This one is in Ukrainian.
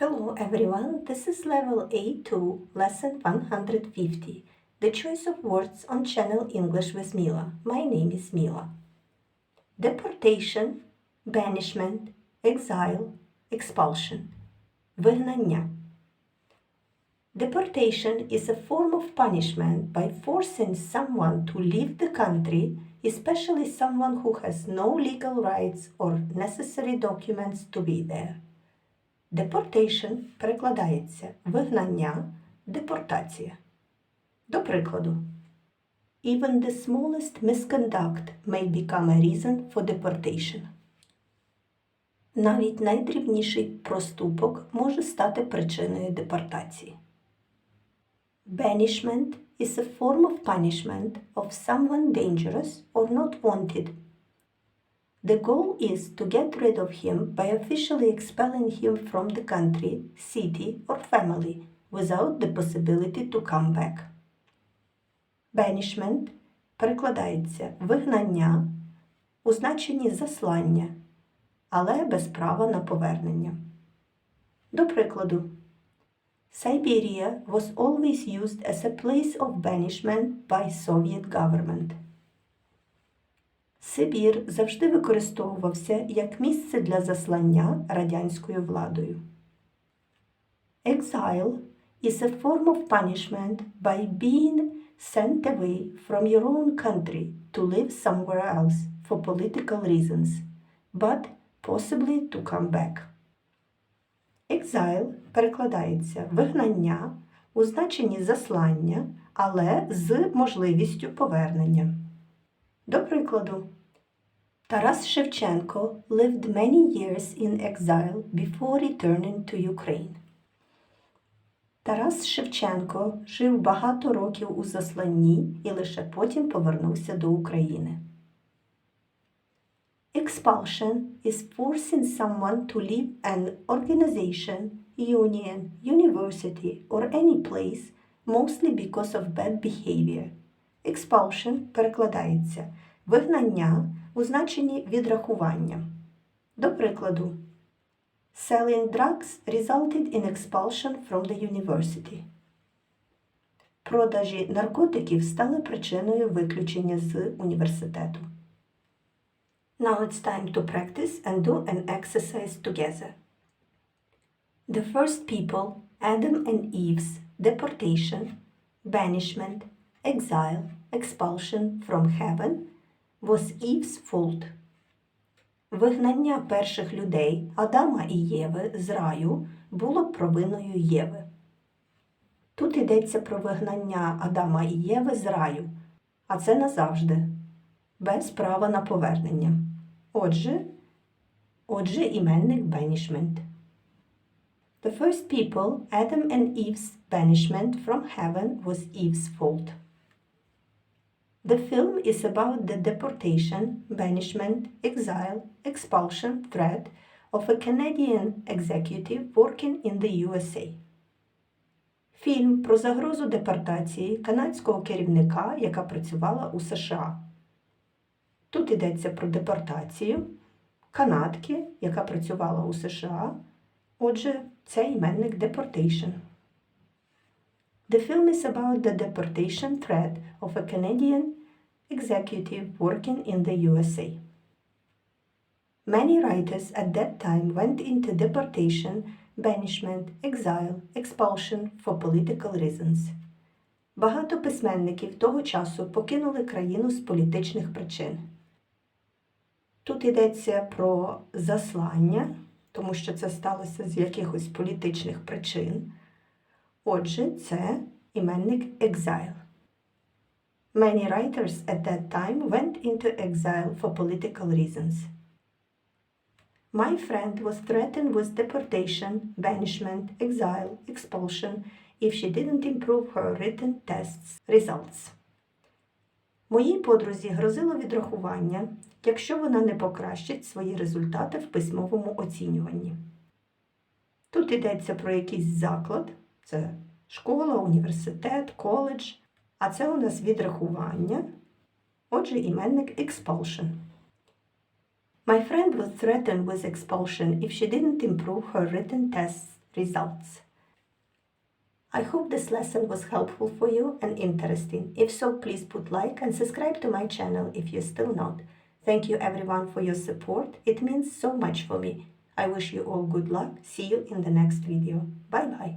Hello everyone, this is level A2, lesson 150. The choice of words on channel English with Mila. My name is Mila. Deportation, banishment, exile, expulsion. Вигнання. Deportation is a form of punishment by forcing someone to leave the country, especially someone who has no legal rights or necessary documents to be there. Deportation перекладається вигнання, депортація. До прикладу, Even the smallest misconduct may become a reason for deportation. Навіть найдрібніший проступок може стати причиною депортації. Banishment is a form of punishment of someone dangerous or not wanted The goal is to get rid of him by officially expelling him from the country, city, or family without the possibility to come back. Banishment перекладається вигнання у значенні заслання, але без права на повернення. До прикладу, Siberia was always used as a place of banishment by Soviet government. Сибір завжди використовувався як місце для заслання радянською владою. Exile is a form of punishment by being sent away from your own country to live somewhere else for political reasons, but possibly to come back. Exile перекладається вигнання у значенні заслання, але з можливістю повернення. До прикладу, Тарас Шевченко lived many years in exile before returning to Ukraine. Тарас Шевченко жив багато років у засланні і лише потім повернувся до України. Expulsion is forcing someone to leave an organization, union, university, or any place, mostly because of bad behavior. Expulsion перекладається вигнання у значенні відрахування. До прикладу, Selling drugs resulted in expulsion from the university. Продажі наркотиків стали причиною виключення з університету. Now it's time to practice and do an exercise together. The first people, Adam and Eve's deportation, banishment, exile, expulsion from heaven was Eve's fault. Вигнання перших людей Адама і Єви з раю було провиною Єви. Тут йдеться про вигнання Адама і Єви з раю, а це назавжди, без права на повернення. Отже, отже, іменник banishment. The first people, Adam and Eve's banishment from heaven was Eve's fault. The film is about the deportation, banishment, exile, expulsion threat of a Canadian executive working in the USA. Фільм про загрозу депортації канадського керівника, яка працювала у США. Тут йдеться про депортацію канадки, яка працювала у США. Отже, це іменник deportation. The film is about the deportation threat of a Canadian executive working in the USA. Many writers at that time went into deportation, banishment, exile, expulsion for political reasons. Багато письменників того часу покинули країну з політичних причин. Тут йдеться про заслання, тому що це сталося з якихось політичних причин. Отже, це іменник exile. Many writers at that time went into exile for political reasons. My friend was threatened with deportation, banishment, exile, expulsion if she didn't improve her written tests results. Моїй подрузі грозило відрахування, якщо вона не покращить свої результати в письмовому оцінюванні. Тут йдеться про якийсь заклад, це школа, університет, коледж, а це у нас відрахування. Отже, іменник expulsion. My friend was threatened with expulsion if she didn't improve her written tests results. I hope this lesson was helpful for you and interesting. If so, please put like and subscribe to my channel if you're still not. Thank you everyone for your support. It means so much for me. I wish you all good luck. See you in the next video. Bye bye.